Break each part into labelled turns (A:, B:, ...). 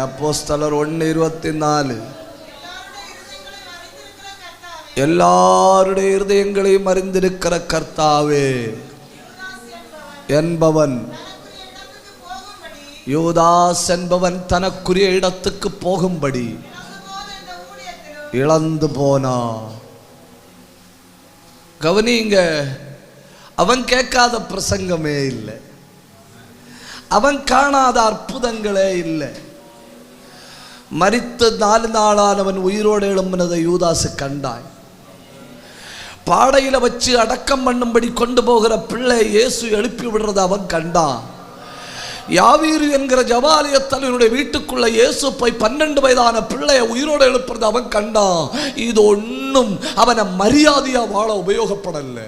A: அப்போஸ்தலர் ஒன்று இருபத்தி நாலு. எல்லாருடைய இருதயங்களையும் அறிந்திருக்கிற கர்த்தாவே. என்பவன் யோதாஸ் என்பவன் தனக்குரிய இடத்துக்கு போகும்படி இழந்து போனா கவனிங்க அவன் கேட்காத பிரசங்கமே இல்லை. அவன் காணாத அற்புதங்களே இல்லை. மரித்து நாலு நாளானவன் உயிரோடு எழும்பினதை யூதாசு கண்டாய் பாடையில வச்சு அடக்கம் பண்ணும்படி கொண்டு போகிற பிள்ளை இயேசு எழுப்பி விடுறத அவன் கண்டான் யாவீரு என்கிற ஜபாலிய தலைவனுடைய வீட்டுக்குள்ள இயேசு போய் பன்னெண்டு வயதான பிள்ளைய உயிரோடு எழுப்புறது அவன் கண்டான் இது ஒன்றும் அவனை மரியாதையா வாழ உபயோகப்படலை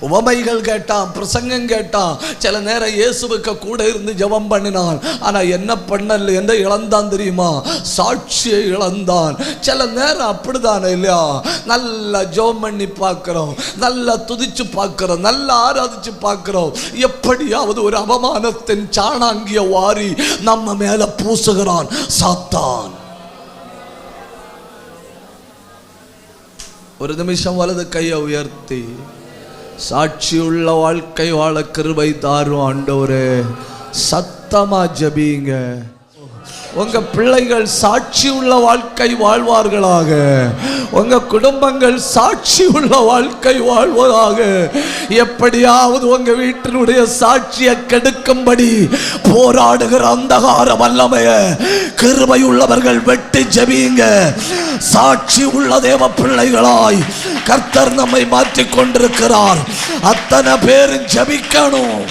A: உவமைகள் கேட்டான் பிரசங்கம் கேட்டான். சில நேரம் இயேசுவுக்கு கூட இருந்து ஜெபம் பண்ணினான். ஆனா என்ன பண்ணல எந்த இழந்தான் தெரியுமா? சாட்சியை இழந்தான். சில நேரம் அப்படிதானே இல்லையா? நல்லா ஜெபம் பண்ணி பார்க்குறோம். நல்லா துதிச்சு பார்க்கிறோம். நல்லா ஆராதிச்சு பார்க்கிறோம். எப்படியாவது ஒரு அவமானத்தின் சாணாங்கிய வாரி நம்ம மேல பூசுகிறான் சாத்தான். ஒரு நிமிஷம் வலது கையை உயர்த்தி. சாட்சியுள்ள வாழ்க்கை வாழ கிருபை தாரும் ஆண்டவரே. சத்தமா ஜபிங்க. உங்க பிள்ளைகள் சாட்சி உள்ள வாழ்க்கை வாழ்வார்களாக. உங்க குடும்பங்கள் சாட்சி உள்ள வாழ்க்கை வாழ்வதாக. எப்படியாவது உங்க வீட்டினுடைய சாட்சியை கெடுக்கும்படி போராடுகிற அந்தகார வல்லமைய கிருபை உள்ளவர்கள் வெட்டி ஜபியுங்க சாட்சி உள்ள தேவ பிள்ளைகளாய் கர்த்தர் நம்மை மாற்றிக் கொண்டிருக்கிறார் அத்தனை பேரும் ஜபிக்கணும்.